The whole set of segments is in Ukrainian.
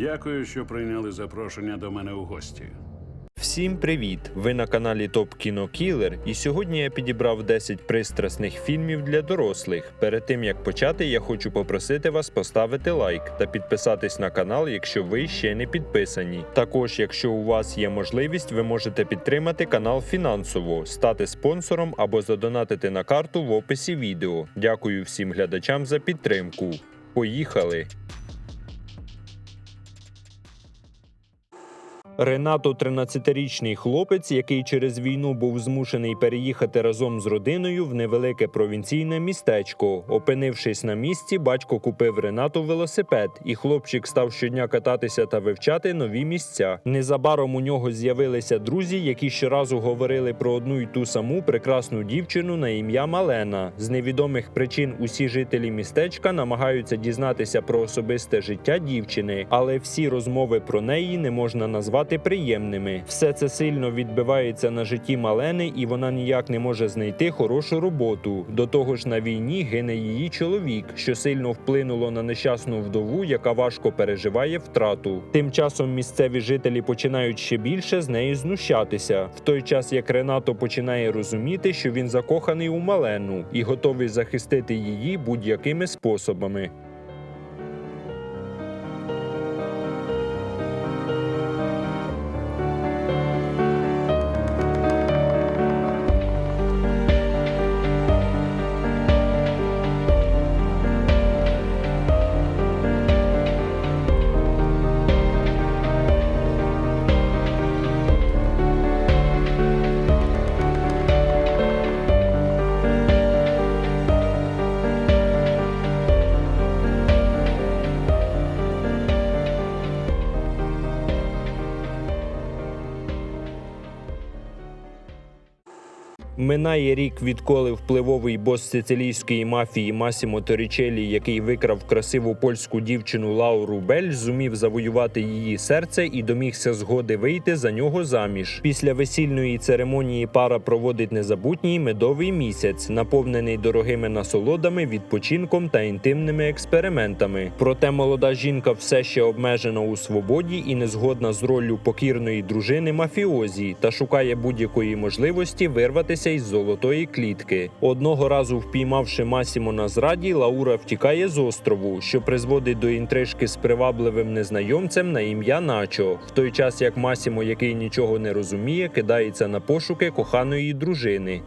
Дякую, що прийняли запрошення до мене у гості. Всім привіт! Ви на каналі Топ Кіно Кілер, і сьогодні я підібрав 10 пристрасних фільмів для дорослих. Перед тим як почати, я хочу попросити вас поставити лайк та підписатись на канал, якщо ви ще не підписані. Також, якщо у вас є можливість, ви можете підтримати канал фінансово, стати спонсором або задонатити на карту в описі відео. Дякую всім глядачам за підтримку. Поїхали! Ренато 13-річний хлопець, який через війну був змушений переїхати разом з родиною в невелике провінційне містечко. Опинившись на місці, батько купив Ренату велосипед, і хлопчик став щодня кататися та вивчати нові місця. Незабаром у нього з'явилися друзі, які щоразу говорили про одну й ту саму прекрасну дівчину на ім'я Малена. З невідомих причин усі жителі містечка намагаються дізнатися про особисте життя дівчини, але всі розмови про неї не можна назвати приємними. Все це сильно відбивається на житті Малени, і вона ніяк не може знайти хорошу роботу. До того ж, на війні гине її чоловік, що сильно вплинуло на нещасну вдову, яка важко переживає втрату. Тим часом місцеві жителі починають ще більше з неї знущатися, в той час як Ренато починає розуміти, що він закоханий у Малену і готовий захистити її будь-якими способами. Минає рік, відколи впливовий бос сицилійської мафії Масімо Торічелі, який викрав красиву польську дівчину Лауру Бель, зумів завоювати її серце і домігся згоди вийти за нього заміж. Після весільної церемонії пара проводить незабутній медовий місяць, наповнений дорогими насолодами, відпочинком та інтимними експериментами. Проте молода жінка все ще обмежена у свободі і не згодна з роллю покірної дружини мафіозі та шукає будь-якої можливості вирватися із золотої клітки. Одного разу впіймавши Масімо на зраді, Лаура втікає з острову, що призводить до інтрижки з привабливим незнайомцем на ім'я Начо. В той час як Масімо, який нічого не розуміє, кидається на пошуки коханої дружини.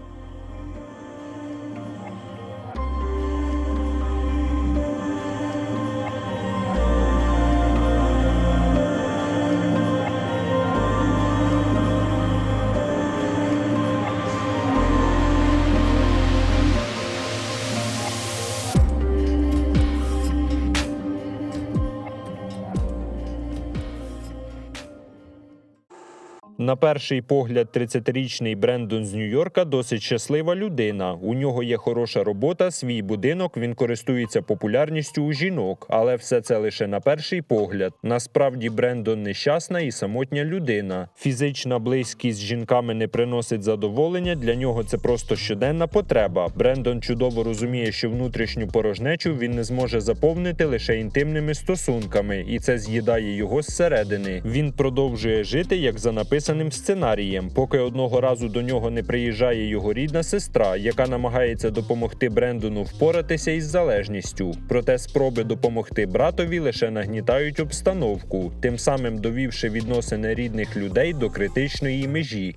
На перший погляд, 30-річний Брендон з Нью-Йорка досить щаслива людина. У нього є хороша робота, свій будинок. Він користується популярністю у жінок, але все це лише на перший погляд. Насправді Брендон нещасна і самотня людина. Фізична близькість з жінками не приносить задоволення. Для нього це просто щоденна потреба. Брендон чудово розуміє, що внутрішню порожнечу він не зможе заповнити лише інтимними стосунками, і це з'їдає його зсередини. Він продовжує жити як за написаним сценарієм, поки одного разу до нього не приїжджає його рідна сестра, яка намагається допомогти Брендону впоратися із залежністю. Проте спроби допомогти братові лише нагнітають обстановку, тим самим довівши відносини рідних людей до критичної межі.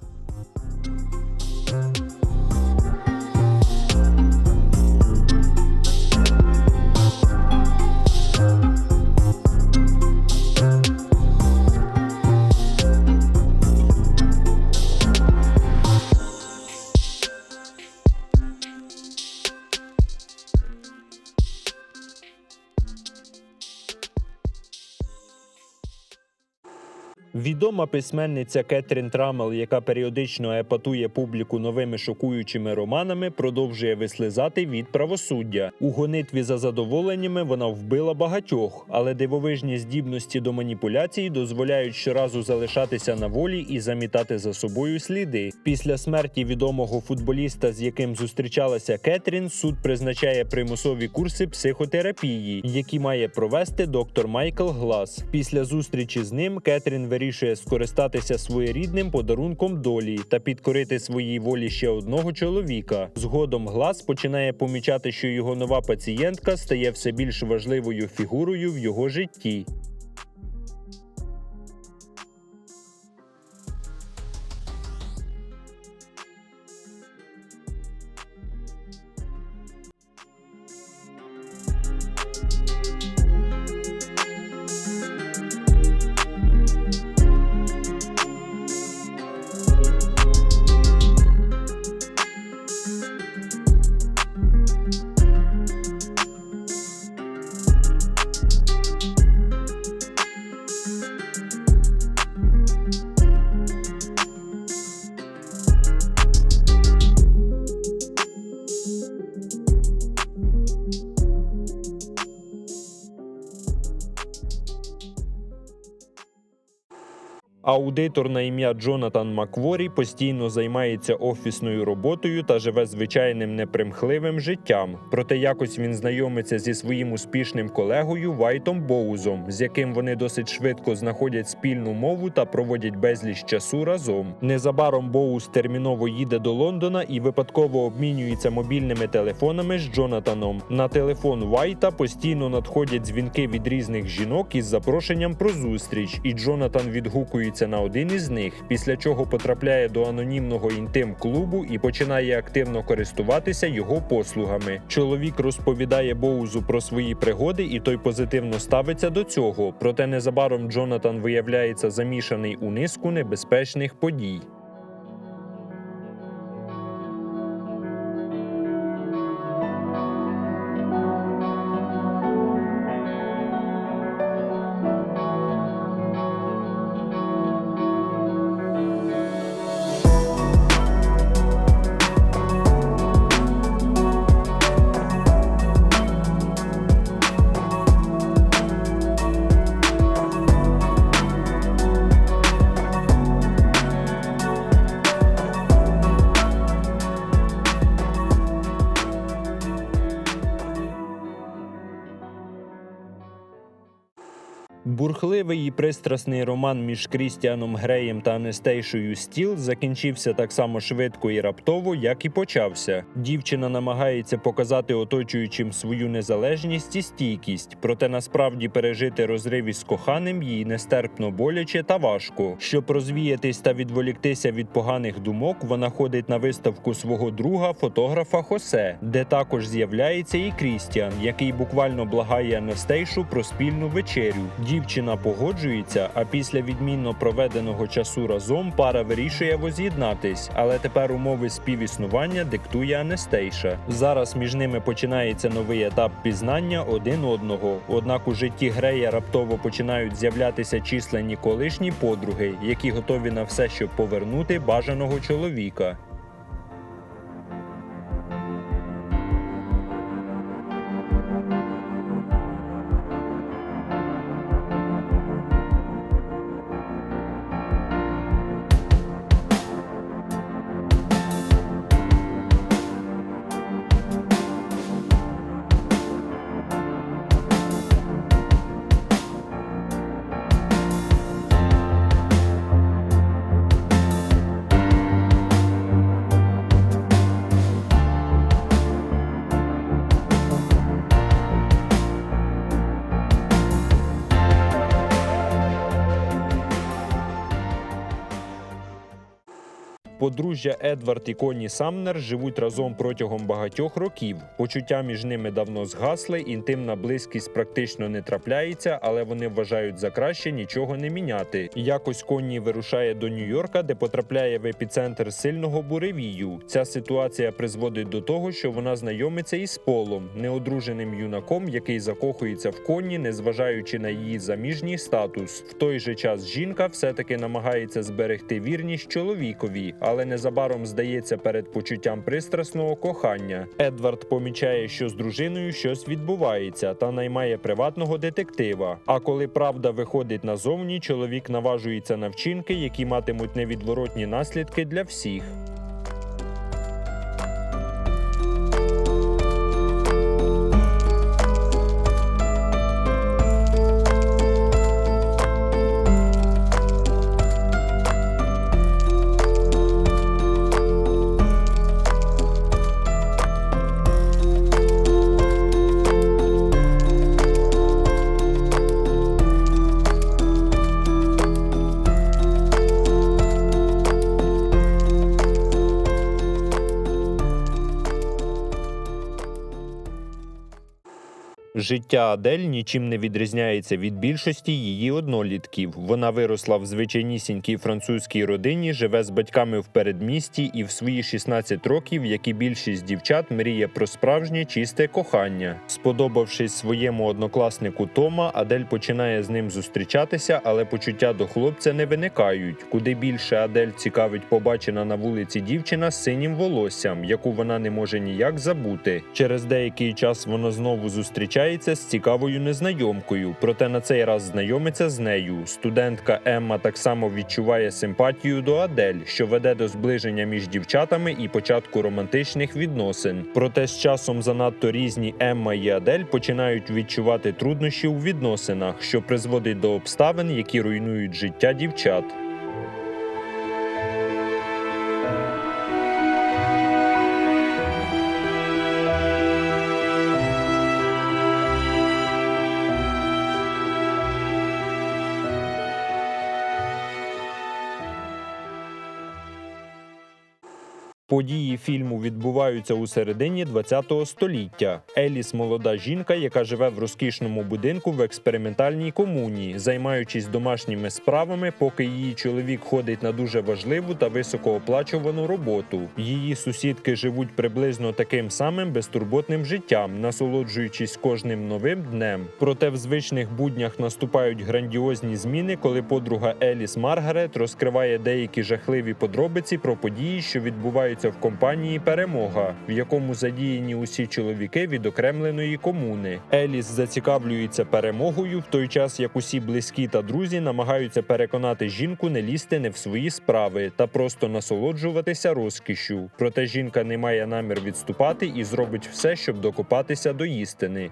Відома письменниця Кетрін Трамел, яка періодично епатує публіку новими шокуючими романами, продовжує вислизати від правосуддя. У гонитві за задоволеннями вона вбила багатьох, але дивовижні здібності до маніпуляцій дозволяють щоразу залишатися на волі і замітати за собою сліди. Після смерті відомого футболіста, з яким зустрічалася Кетрін, суд призначає примусові курси психотерапії, які має провести доктор Майкл Глас. Після зустрічі з ним Кетрін вирішує скористатися своєрідним подарунком долі та підкорити своїй волі ще одного чоловіка. Згодом Глас починає помічати, що його нова пацієнтка стає все більш важливою фігурою в його житті. Аудитор на ім'я Джонатан Макворі постійно займається офісною роботою та живе звичайним непримхливим життям. Проте якось він знайомиться зі своїм успішним колегою Вайтом Боузом, з яким вони досить швидко знаходять спільну мову та проводять безліч часу разом. Незабаром Боуз терміново їде до Лондона і випадково обмінюється мобільними телефонами з Джонатаном. На телефон Вайта постійно надходять дзвінки від різних жінок із запрошенням про зустріч, і Джонатан відгукується на один із них, після чого потрапляє до анонімного інтим-клубу і починає активно користуватися його послугами. Чоловік розповідає Боузу про свої пригоди, і той позитивно ставиться до цього. Проте незабаром Джонатан виявляється замішаний у низку небезпечних подій. Бурхливий і пристрасний роман між Крістіаном Греєм та Анестейшою Стіл закінчився так само швидко і раптово, як і почався. Дівчина намагається показати оточуючим свою незалежність і стійкість, проте насправді пережити розрив із коханим їй нестерпно боляче та важко. Щоб розвіятись та відволіктися від поганих думок, вона ходить на виставку свого друга, фотографа Хосе, де також з'являється і Крістіан, який буквально благає Анестейшу про спільну вечерю. Дівчина погоджується, а після відмінно проведеного часу разом пара вирішує воз'єднатись, але тепер умови співіснування диктує Анестейша. Зараз між ними починається новий етап пізнання один одного. Однак у житті Грея раптово починають з'являтися численні колишні подруги, які готові на все, щоб повернути бажаного чоловіка. Подружжя Едвард і Коні Самнер живуть разом протягом багатьох років. Почуття між ними давно згасли, інтимна близькість практично не трапляється, але вони вважають за краще нічого не міняти. Якось Конні вирушає до Нью-Йорка, де потрапляє в епіцентр сильного буревію. Ця ситуація призводить до того, що вона знайомиться із Полом, неодруженим юнаком, який закохується в Конні, незважаючи на її заміжній статус. В той же час жінка все-таки намагається зберегти вірність чоловікові, але незабаром здається перед почуттям пристрасного кохання. Едвард помічає, що з дружиною щось відбувається, та наймає приватного детектива. А коли правда виходить назовні, чоловік наважується на вчинки, які матимуть невідворотні наслідки для всіх. Життя Адель нічим не відрізняється від більшості її однолітків. Вона виросла в звичайнісінькій французькій родині, живе з батьками в передмісті і в свої 16 років, як і більшість дівчат, мріє про справжнє чисте кохання. Сподобавшись своєму однокласнику Тома, Адель починає з ним зустрічатися, але почуття до хлопця не виникають. Куди більше Адель цікавить побачена на вулиці дівчина з синім волоссям, яку вона не може ніяк забути. Через деякий час вона знову зустрічається з цікавою незнайомкою, проте на цей раз знайомиться з нею. Студентка Емма так само відчуває симпатію до Адель, що веде до зближення між дівчатами і початку романтичних відносин. Проте з часом занадто різні Емма і Адель починають відчувати труднощі у відносинах, що призводить до обставин, які руйнують життя дівчат. Події фільму відбуваються у середині ХХ століття. Еліс молода жінка, яка живе в розкішному будинку в експериментальній комуні, займаючись домашніми справами, поки її чоловік ходить на дуже важливу та високооплачувану роботу. Її сусідки живуть приблизно таким самим безтурботним життям, насолоджуючись кожним новим днем. Проте в звичних буднях наступають грандіозні зміни, коли подруга Еліс Маргарет розкриває деякі жахливі подробиці про події, що відбуваються в компанії Перемога, в якому задіяні усі чоловіки відокремленої комуни. Еліс зацікавлюється перемогою в той час, як усі близькі та друзі намагаються переконати жінку не лізти не в свої справи та просто насолоджуватися розкішю. Проте жінка не має намір відступати і зробить все, щоб докопатися до істини.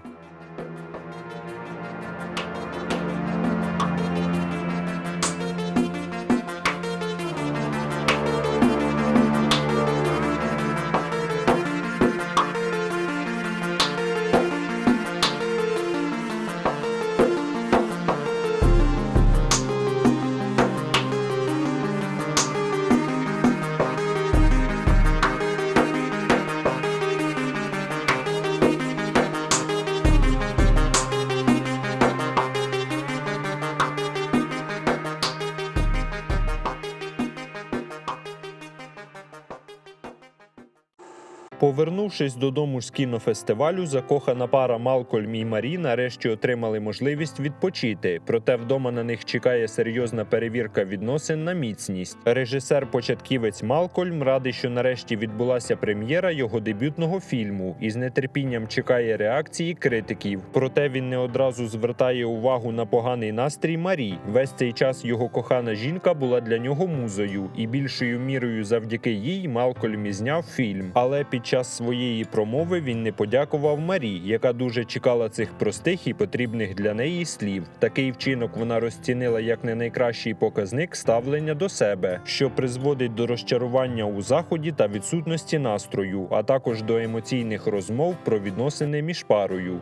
Повернувшись додому з кінофестивалю, закохана пара Малкольм і Марі нарешті отримали можливість відпочити. Проте вдома на них чекає серйозна перевірка відносин на міцність. Режисер-початківець Малкольм радий, що нарешті відбулася прем'єра його дебютного фільму і з нетерпінням чекає реакції критиків. Проте він не одразу звертає увагу на поганий настрій Марі. Весь цей час його кохана жінка була для нього музою, і більшою мірою завдяки їй Малкольм і зняв фільм. Але під час своєї промови він не подякував Марі, яка дуже чекала цих простих і потрібних для неї слів. Такий вчинок вона розцінила як не найкращий показник ставлення до себе, що призводить до розчарування у заході та відсутності настрою, а також до емоційних розмов про відносини між парою.